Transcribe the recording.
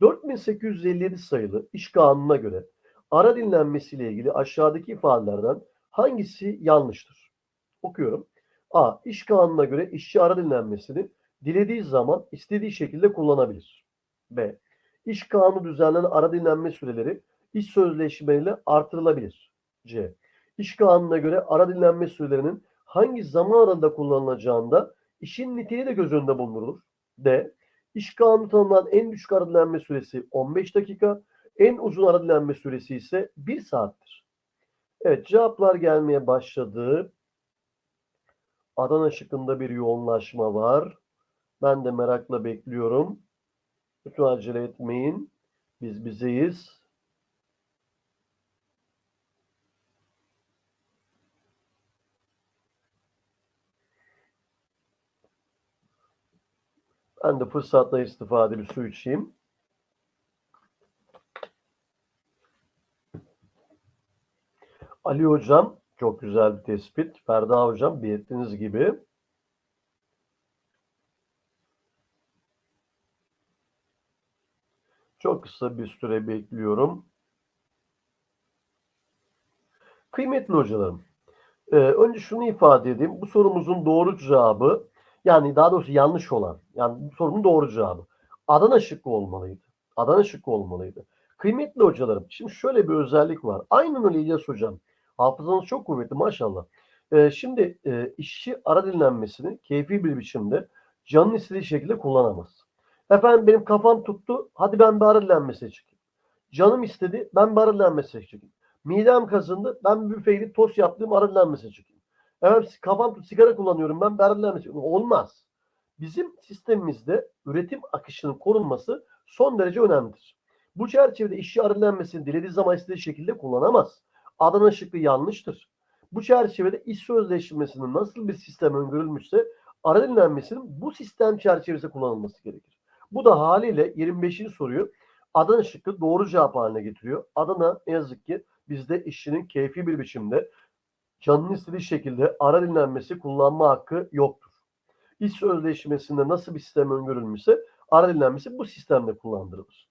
4857 sayılı iş kanununa göre ara dinlenmesiyle ilgili aşağıdaki ifadelerden hangisi yanlıştır? Okuyorum. A. İş kanununa göre işçi ara dinlenmesini dilediği zaman istediği şekilde kullanabilir. B. İş kanunu düzenlenen ara dinlenme süreleri iş sözleşmeyle artırılabilir. C. İş kanununa göre ara dinlenme sürelerinin hangi zaman aralığında kullanılacağında işin niteliği de göz önünde bulunurulur. D. İş kanunu tanımlanan en düşük ara dinlenme süresi 15 dakika, en uzun ara dinlenme süresi ise 1 saattir. Evet cevaplar gelmeye başladı. Adana şıkkında bir yoğunlaşma var. Ben de merakla bekliyorum. Lütfen acele etmeyin. Biz bizeyiz. Ben de fırsatla istifade bir su içeyim. Ali Hocam çok güzel bir tespit. Ferda Hocam belirttiğiniz gibi. Çok kısa bir süre bekliyorum. Kıymetli hocalarım, e, önce şunu ifade edeyim. Bu sorumuzun doğru cevabı, yani daha doğrusu yanlış olan, yani bu sorunun doğru cevabı Adana şıkkı olmalıydı. Adana şıkkı olmalıydı. Kıymetli hocalarım, şimdi şöyle bir özellik var. Aynen öyle İlyas hocam. Hafızanız çok kuvvetli maşallah. E, şimdi e, işçi ara dinlenmesini keyfi bir biçimde canın istediği şekilde kullanamaz. Efendim benim kafam tuttu. Hadi ben bir ara dinlenmesine çıkayım. Canım istedi. Ben bir ara dinlenmesine çıkayım. Midem kazındı. Ben gidip tost yaptığım ara dinlenmesine çıkayım. Efendim kafam. Sigara kullanıyorum. Ben çıkayım. Olmaz. Bizim sistemimizde üretim akışının korunması son derece önemlidir. Bu çerçevede işçi ara dinlenmesini dilediği zaman istediği şekilde kullanamaz. Adana şıkkı yanlıştır. Bu çerçevede iş sözleşmesinin nasıl bir sistem öngörülmüşse ara dinlenmesinin bu sistem çerçevesinde kullanılması gerekir. Bu da haliyle 25. soruyu Adana şıkkı doğru cevap haline getiriyor. Adana ne yazık ki bizde işçinin keyfi bir biçimde canının istediği şekilde ara dinlenmesi kullanma hakkı yoktur. İş sözleşmesinde nasıl bir sistem öngörülmüşse ara dinlenmesi bu sistemde kullandırılır.